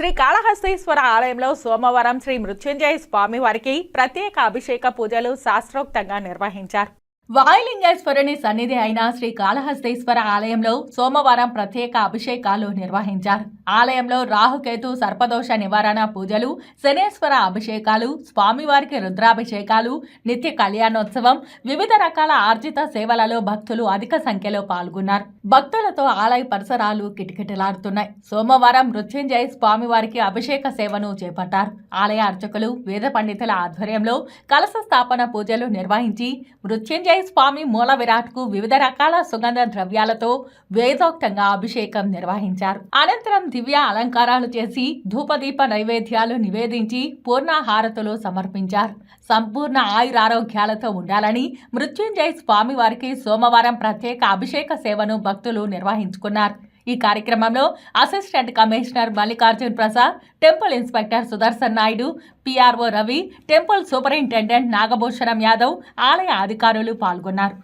శ్రీ కాళహస్తీశ్వర ఆలయంలో సోమవారం శ్రీ మృత్యుంజయ స్వామి వారికి ప్రత్యేక అభిషేక పూజలు శాస్త్రోక్తంగా నిర్వహించారు. వాయులింగేశ్వరుని సన్నిధి అయిన శ్రీ కాళహస్తీశ్వర ఆలయంలో సోమవారం ప్రత్యేక అభిషేకాలు నిర్వహించారు. ఆలయంలో రాహుకేతు సర్పదోష నివారణ పూజలు శనేశ్వర అభిషేకాలు స్వామివారికి రుద్రాభిషేకాలు నిత్య కళ్యాణోత్సవం వివిధ రకాల ఆర్జిత సేవలలో భక్తులు అధిక సంఖ్యలో పాల్గొన్నారు. భక్తులతో ఆలయ పరిసరాలు కిటకిటలాడుతున్నాయి. సోమవారం మృత్యుంజయ స్వామివారికి అభిషేక సేవను చేపట్టారు. ఆలయ అర్చకులు వేద పండితుల ఆధ్వర్యంలో కలశ స్థాపన పూజలు నిర్వహించి మృత్యుంజయ స్వామి మూల విరాట్కు వివిధ రకాల సుగంధ ద్రవ్యాలతో వేదోక్తంగా అభిషేకం నిర్వహించారు. అనంతరం దివ్య అలంకారాలు చేసి ధూపదీప నైవేద్యాలు నివేదించి పూర్ణాహారతులు సమర్పించారు. సంపూర్ణ ఆయురారోగ్యాలతో ఉండాలని మృత్యుంజయ స్వామి వారికి సోమవారం ప్రత్యేక అభిషేక సేవను భక్తులు నిర్వహించుకున్నారు. ఈ కార్యక్రమంలో assistant commissioner Mallikarjun Prasad temple inspector Sudarshan Naidu PRO Ravi temple superintendent Nagabhushanam Yadav ఆలయ అధికారులు పాల్గొన్నారు.